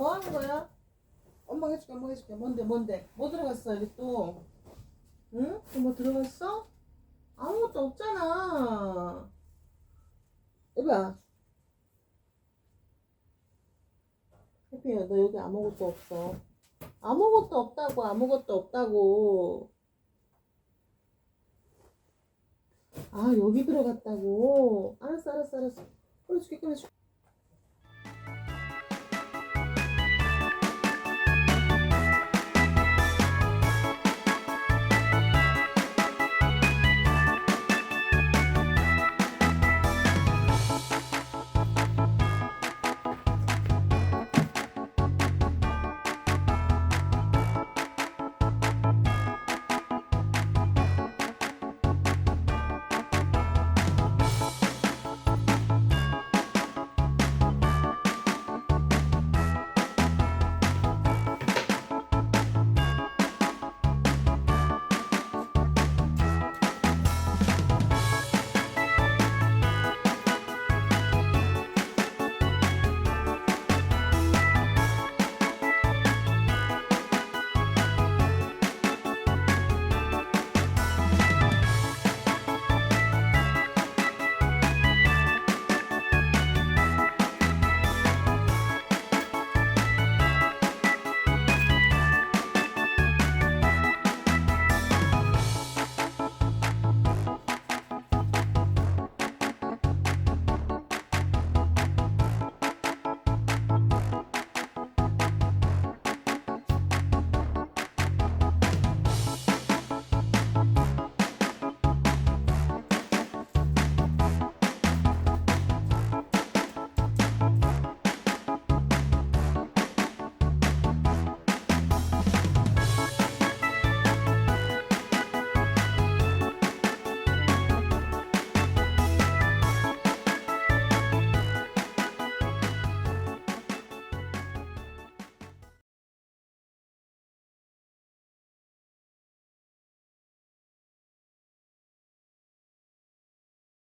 뭐 하는 거야? 엄마가 해줄게, 엄마가 해줄게. 뭔데, 뭔데? 뭐 들어갔어, 여기 또? 응? 또 뭐 들어갔어? 아무것도 없잖아. 이봐. 해피야, 너 여기 아무것도 없어. 아무것도 없다고, 아무것도 없다고. 아, 여기 들어갔다고. 알았어, 알았어, 알았어. 꺼내줄게, 꺼내줄게.